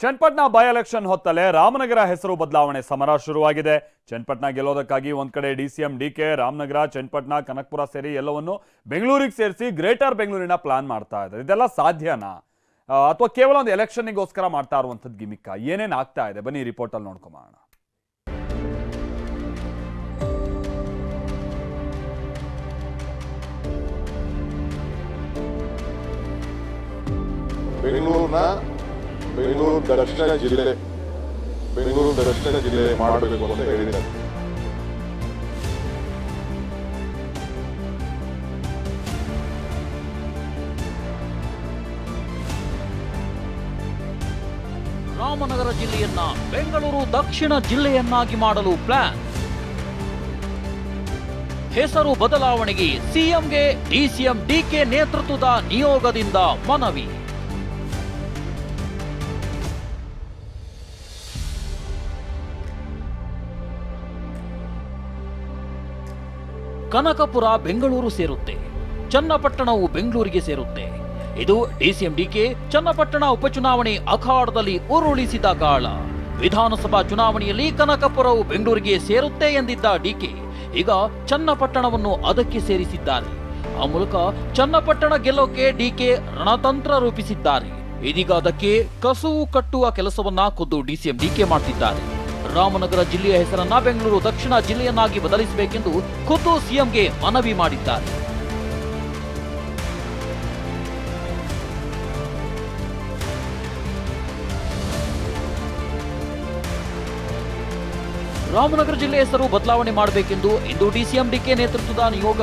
Channapatna by election ಹೊತ್ತಲ್ಲೇ ರಾಮನಗರ ಹೆಸರು ಬದಲಾವಣೆ ಸಮರ ಶುರುವಾಗಿದೆ. ಚನ್ನಪಟ್ಟಣ ಗೆಲ್ಲೋದಕ್ಕಾಗಿ ಒಂದ್ ಕಡೆ ಡಿಸಿಎಂ, ಡಿಕೆ, ರಾಮನಗರ, ಚನ್ನಪಟ್ಟಣ, ಕನಕಪುರ ಸೇರಿ ಎಲ್ಲವನ್ನು ಬೆಂಗಳೂರಿಗೆ ಸೇರಿಸಿ ಗ್ರೇಟರ್ ಬೆಂಗಳೂರಿನ ಪ್ಲಾನ್ ಮಾಡ್ತಾ ಇದ್ದಾರೆ. ಇದೆಲ್ಲ ಸಾಧ್ಯನಾ? ಅಥವಾ ಕೇವಲ ಒಂದು ಎಲೆಕ್ಷನ್ಗೋಸ್ಕರ ಮಾಡ್ತಾ ಇರುವಂಥದ್ದು ಗಿಮಿಕ್ಕ? ಏನೇನು ಆಗ್ತಾ ಇದೆ? ಬನ್ನಿ ರಿಪೋರ್ಟ್ ಅಲ್ಲಿ ನೋಡ್ಕೊಂಬೋಣ ದಕ್ಷಿಣ ಜಿಲ್ಲೆ, ಬೆಂಗಳೂರು ದಕ್ಷಿಣ ಜಿಲ್ಲೆ ಮಾಡಬೇಕು ಅಂತ ಹೇಳಿದ್ದಾರೆ. ರಾಮನಗರ ಜಿಲ್ಲೆಯನ್ನ ಬೆಂಗಳೂರು ದಕ್ಷಿಣ ಜಿಲ್ಲೆಯನ್ನಾಗಿ ಮಾಡಲು ಪ್ಲಾನ್ ಹೆಸರು ಬದಲಾವಣೆಗೆ ಸಿಎಂಗೆ ಡಿಸಿಎಂ ಡಿಕೆ ನೇತೃತ್ವದ ನಿಯೋಗದಿಂದ ಮನವಿ. ಕನಕಪುರ ಬೆಂಗಳೂರು ಸೇರುತ್ತೆ. ಚನ್ನಪಟ್ಟಣವು ಬೆಂಗಳೂರಿಗೆ ಸೇರುತ್ತೆ. ಇದು ಡಿಸಿಎಂ ಡಿಕೆ ಚನ್ನಪಟ್ಟಣ ಉಪಚುನಾವಣೆ ಅಖಾಡದಲ್ಲಿ ಉರುಳಿಸಿದ ಗಾಳ. ವಿಧಾನಸಭಾ ಚುನಾವಣೆಯಲ್ಲಿ ಕನಕಪುರವು ಬೆಂಗಳೂರಿಗೆ ಸೇರುತ್ತೆ ಎಂದಿದ್ದ ಡಿಕೆ ಈಗ ಚನ್ನಪಟ್ಟಣವನ್ನು ಅದಕ್ಕೆ ಸೇರಿಸಿದ್ದಾರೆ. ಆ ಮೂಲಕ ಚನ್ನಪಟ್ಟಣ ಗೆಲ್ಲೋಕೆ ಡಿಕೆ ರಣತಂತ್ರ ರೂಪಿಸಿದ್ದಾರೆ. ಇದೀಗ ಅದಕ್ಕೆ ಕಸುವು ಕಟ್ಟುವ ಕೆಲಸವನ್ನ ಖುದ್ದು ಡಿಸಿಎಂ ಡಿಕೆ ಮಾಡ್ತಿದ್ದಾರೆ. ರಾಮನಗರ ಜಿಲ್ಲೆಯ ಹೆಸರನ್ನ ಬೆಂಗಳೂರು ದಕ್ಷಿಣ ಜಿಲ್ಲೆಯನ್ನಾಗಿ ಬದಲಿಸಬೇಕೆಂದು ಖುದ್ದು ಸಿಎಂಗೆ ಮನವಿ ಮಾಡಿದ್ದಾರೆ. ರಾಮನಗರ ಜಿಲ್ಲೆ ಹೆಸರು ಬದಲಾವಣೆ ಮಾಡಬೇಕೆಂದು ಇಂದು ಡಿಸಿಎಂ ಡಿಕೆ ನೇತೃತ್ವದ ನಿಯೋಗ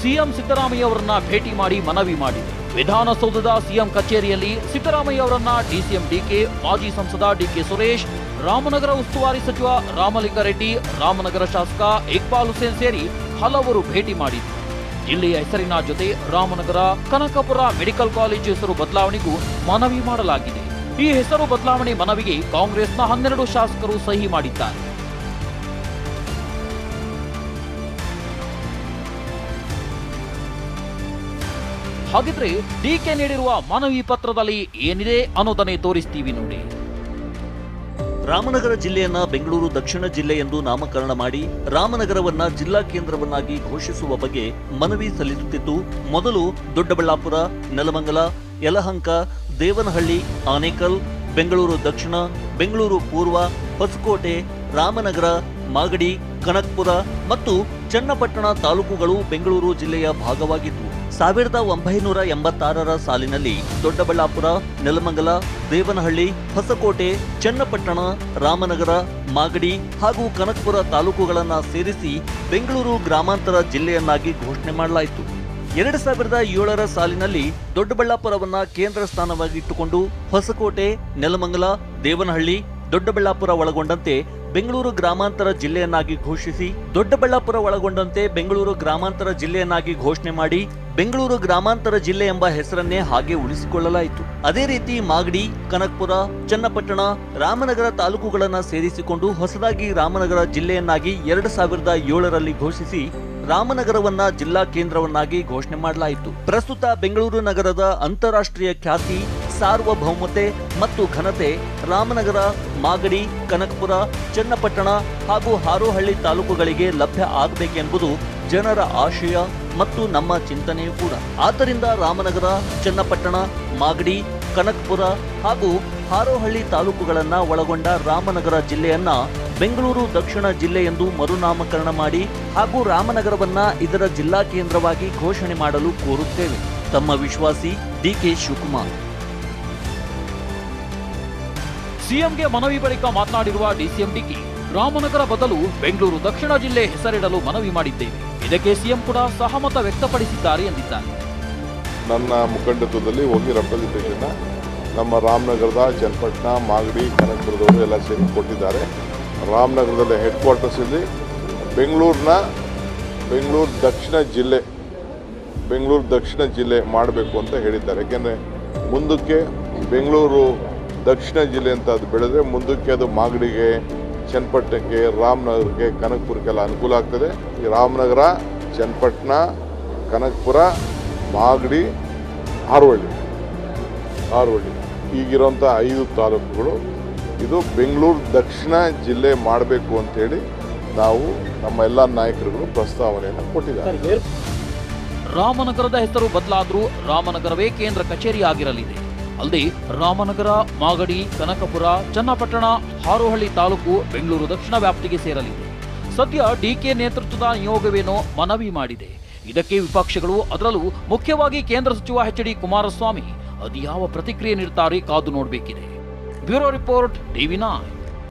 ಸಿಎಂ ಸಿದ್ದರಾಮಯ್ಯ ಅವರನ್ನ ಭೇಟಿ ಮಾಡಿ ಮನವಿ ಮಾಡಿದೆ. ವಿಧಾನಸೌಧದ ಸಿಎಂ ಕಚೇರಿಯಲ್ಲಿ ಸಿದ್ದರಾಮಯ್ಯ ಅವರನ್ನ ಡಿಸಿಎಂ ಡಿಕೆ, ಮಾಜಿ ಸಂಸದ ಡಿಕೆ ಸುರೇಶ್ ರಾಮನಗರ ಉಸ್ತುವಾರಿ ಸಚಿವ ರಾಮಲಿಂಗಾರೆಡ್ಡಿ ರಾಮನಗರ ಶಾಸಕ ಇಕ್ಬಾಲ್ ಹುಸೇನ್ ಸೇರಿ ಹಲವರು ಭೇಟಿ ಮಾಡಿದರು. ಜಿಲ್ಲೆಯ ಹೆಸರಿನ ಜೊತೆ ರಾಮನಗರ ಕನಕಪುರ ಮೆಡಿಕಲ್ ಕಾಲೇಜು ಹೆಸರು ಬದಲಾವಣೆಗೂ ಮನವಿ ಮಾಡಲಾಗಿದೆ. ಈ ಹೆಸರು ಬದಲಾವಣೆ ಮನವಿಗೆ ಕಾಂಗ್ರೆಸ್ನ ಹನ್ನೆರಡು ಶಾಸಕರು ಸಹಿ ಮಾಡಿದ್ದಾರೆ. ಹಾಗಿದ್ರೆ ಡಿಕೆ ನೀಡಿರುವ ಮನವಿ ಪತ್ರದಲ್ಲಿ ಏನಿದೆ ಅನ್ನೋದನ್ನೇ ತೋರಿಸ್ತೀವಿ ನೋಡಿ. ರಾಮನಗರ ಜಿಲ್ಲೆಯನ್ನ ಬೆಂಗಳೂರು ದಕ್ಷಿಣ ಜಿಲ್ಲೆ ಎಂದು ನಾಮಕರಣ ಮಾಡಿ ರಾಮನಗರವನ್ನ ಜಿಲ್ಲಾ ಕೇಂದ್ರವನ್ನಾಗಿ ಘೋಷಿಸುವ ಬಗ್ಗೆ ಮನವಿ ಸಲ್ಲಿಸುತ್ತಿದ್ದು, ಮೊದಲು ದೊಡ್ಡಬಳ್ಳಾಪುರ, ನೆಲಮಂಗಲ, ಯಲಹಂಕ, ದೇವನಹಳ್ಳಿ, ಆನೇಕಲ್, ಬೆಂಗಳೂರು ದಕ್ಷಿಣ, ಬೆಂಗಳೂರು ಪೂರ್ವ, ಹೊಸಕೋಟೆ, ರಾಮನಗರ, ಮಾಗಡಿ, ಕನಕ್ಪುರ ಮತ್ತು ಚನ್ನಪಟ್ಟಣ ತಾಲೂಕುಗಳು ಬೆಂಗಳೂರು ಜಿಲ್ಲೆಯ ಭಾಗವಾಗಿತ್ತು ಸಾವಿರದ ಒಂಬೈನೂರ ಎಂಬತ್ತಾರರ ಸಾಲಿನಲ್ಲಿ ದೊಡ್ಡಬಳ್ಳಾಪುರ, ನೆಲಮಂಗಲ, ದೇವನಹಳ್ಳಿ, ಹೊಸಕೋಟೆ, ಚನ್ನಪಟ್ಟಣ, ರಾಮನಗರ, ಮಾಗಡಿ ಹಾಗೂ ಕನಕಪುರ ತಾಲೂಕುಗಳನ್ನು ಸೇರಿಸಿ ಬೆಂಗಳೂರು ಗ್ರಾಮಾಂತರ ಜಿಲ್ಲೆಯನ್ನಾಗಿ ಘೋಷಣೆ ಮಾಡಲಾಯಿತು. ಎರಡು ಸಾವಿರದ ಏಳರ ಸಾಲಿನಲ್ಲಿ ದೊಡ್ಡಬಳ್ಳಾಪುರವನ್ನು ಕೇಂದ್ರ ಸ್ಥಾನವಾಗಿಟ್ಟುಕೊಂಡು ಹೊಸಕೋಟೆ, ನೆಲಮಂಗಲ, ದೇವನಹಳ್ಳಿ, ದೊಡ್ಡಬಳ್ಳಾಪುರ ಒಳಗೊಂಡಂತೆ ಬೆಂಗಳೂರು ಗ್ರಾಮಾಂತರ ಜಿಲ್ಲೆಯನ್ನಾಗಿ ಘೋಷಿಸಿ ದೊಡ್ಡಬಳ್ಳಾಪುರ ಒಳಗೊಂಡಂತೆ ಬೆಂಗಳೂರು ಗ್ರಾಮಾಂತರ ಜಿಲ್ಲೆಯನ್ನಾಗಿ ಘೋಷಣೆ ಮಾಡಿ ಬೆಂಗಳೂರು ಗ್ರಾಮಾಂತರ ಜಿಲ್ಲೆ ಎಂಬ ಹೆಸರನ್ನೇ ಹಾಗೆ ಉಳಿಸಿಕೊಳ್ಳಲಾಯಿತು. ಅದೇ ರೀತಿ ಮಾಗಡಿ, ಕನಕಪುರ, ಚನ್ನಪಟ್ಟಣ, ರಾಮನಗರ ತಾಲೂಕುಗಳನ್ನು ಸೇರಿಸಿಕೊಂಡು ಹೊಸದಾಗಿ ರಾಮನಗರ ಜಿಲ್ಲೆಯನ್ನಾಗಿ ಎರಡು ಸಾವಿರದ ಏಳರಲ್ಲಿ ಘೋಷಿಸಿ ರಾಮನಗರವನ್ನ ಜಿಲ್ಲಾ ಕೇಂದ್ರವನ್ನಾಗಿ ಘೋಷಣೆ ಮಾಡಲಾಯಿತು. ಪ್ರಸ್ತುತ ಬೆಂಗಳೂರು ನಗರದ ಅಂತಾರಾಷ್ಟ್ರೀಯ ಖ್ಯಾತಿ ಸಾರ್ವಭೌಮತೆ ಮತ್ತು ಘನತೆ ರಾಮನಗರ, ಮಾಗಡಿ, ಕನಕಪುರ, ಚನ್ನಪಟ್ಟಣ ಹಾಗೂ ಹಾರೋಹಳ್ಳಿ ತಾಲೂಕುಗಳಿಗೆ ಲಭ್ಯ ಆಗಬೇಕೆಂಬುದು ಜನರ ಆಶಯ ಮತ್ತು ನಮ್ಮ ಚಿಂತನೆಯೂ ಕೂಡ. ಆದ್ದರಿಂದ ರಾಮನಗರ, ಚನ್ನಪಟ್ಟಣ, ಮಾಗಡಿ, ಕನಕಪುರ ಹಾಗೂ ಹಾರೋಹಳ್ಳಿ ತಾಲೂಕುಗಳನ್ನು ಒಳಗೊಂಡ ರಾಮನಗರ ಜಿಲ್ಲೆಯನ್ನ ಬೆಂಗಳೂರು ದಕ್ಷಿಣ ಜಿಲ್ಲೆ ಎಂದು ಮರುನಾಮಕರಣ ಮಾಡಿ ಹಾಗೂ ರಾಮನಗರವನ್ನ ಇದರ ಜಿಲ್ಲಾ ಕೇಂದ್ರವಾಗಿ ಘೋಷಣೆ ಮಾಡಲು ಕೋರುತ್ತೇವೆ. ತಮ್ಮ ವಿಶ್ವಾಸಿ ಡಿಕೆ ಶಿವಕುಮಾರ್. ಸಿಎಂಗೆ ಮನವಿ ಬಳಿಕ ಮಾತನಾಡಿರುವ ಡಿಸಿಎಂ ಡಿಕೆ, ರಾಮನಗರ ಬದಲು ಬೆಂಗಳೂರು ದಕ್ಷಿಣ ಜಿಲ್ಲೆ ಹೆಸರಿಡಲು ಮನವಿ ಮಾಡಿದ್ದೇವೆ ಇದಕ್ಕೆ ಸಿಎಂ ಕೂಡ ಸಹಮತ ವ್ಯಕ್ತಪಡಿಸಿದ್ದಾರೆ ಎಂದಿದ್ದಾರೆ. ನನ್ನ ಮುಖಂಡತ್ವದಲ್ಲಿ ಹೋಗಿ ರೆಪ್ರೆಸೆಂಟೇಷನ್ ನಮ್ಮ ರಾಮನಗರದ ಚನ್ನಪಟ್ಟಣ ಮಾಗಡಿ, ಕನಕಪುರದವರು ಎಲ್ಲ ಸೇರಿ ಕೊಟ್ಟಿದ್ದಾರೆ. ರಾಮನಗರದಲ್ಲಿ ಹೆಡ್ ಕ್ವಾರ್ಟರ್ಸಲ್ಲಿ ಬೆಂಗಳೂರಿನ ಬೆಂಗಳೂರು ದಕ್ಷಿಣ ಜಿಲ್ಲೆ, ಬೆಂಗಳೂರು ದಕ್ಷಿಣ ಜಿಲ್ಲೆ ಮಾಡಬೇಕು ಅಂತ ಹೇಳಿದ್ದಾರೆ. ಯಾಕೆಂದರೆ ಮುಂದಕ್ಕೆ ಬೆಂಗಳೂರು ದಕ್ಷಿಣ ಜಿಲ್ಲೆ ಅಂತ ಅದು ಬೆಳೆದ್ರೆ ಮುಂದಕ್ಕೆ ಅದು ಮಾಗಡಿಗೆ, ಚನ್ನಪಟ್ಟಣಕ್ಕೆ, ರಾಮನಗರಕ್ಕೆ, ಕನಕಪುರಕ್ಕೆಲ್ಲ ಅನುಕೂಲ ಆಗ್ತದೆ. ಈ ರಾಮನಗರ, ಚನ್ನಪಟ್ಟಣ, ಕನಕಪುರ, ಮಾಗಡಿ ಹಾರೋಹಳ್ಳಿ ಹಾರೋಹಳ್ಳಿ ಈಗಿರೋಂಥ ಐದು ತಾಲೂಕುಗಳು. ಇದು ಬೆಂಗಳೂರು ದಕ್ಷಿಣ ಜಿಲ್ಲೆ ಮಾಡಬೇಕು ಅಂತೇಳಿ ನಾವು ನಮ್ಮ ಎಲ್ಲ ನಾಯಕರುಗಳು ಪ್ರಸ್ತಾವನೆಯನ್ನು ಕೊಟ್ಟಿದ್ದಾರೆ. ರಾಮನಗರದ ಹೆಸರು ಬದಲಾದರೂ ರಾಮನಗರವೇ ಕೇಂದ್ರ ಕಚೇರಿ ಆಗಿರಲಿದೆ. ಅಲ್ಲದೆ ರಾಮನಗರ, ಮಾಗಡಿ, ಕನಕಪುರ, ಚನ್ನಪಟ್ಟಣ, ಹಾರೋಹಳ್ಳಿ ತಾಲೂಕು, ಬೆಂಗಳೂರು ದಕ್ಷಿಣ ವ್ಯಾಪ್ತಿಗೆ ಸೇರಲಿದೆ. ಸದ್ಯ ಡಿಕೆ ನೇತೃತ್ವದ ನಿಯೋಗವೇನೋ ಮನವಿ ಮಾಡಿದೆ. ಇದಕ್ಕೆ ವಿಪಕ್ಷಗಳು ಅದರಲ್ಲೂ ಮುಖ್ಯವಾಗಿ ಕೇಂದ್ರ ಸಚಿವ ಎಚ್ ಡಿ ಕುಮಾರಸ್ವಾಮಿ, ಅದ್ಯಾವ ಪ್ರತಿಕ್ರಿಯೆ ನೀಡುತ್ತಾರೆ ಕಾದು ನೋಡಬೇಕಿದೆ. Bureau report TV nine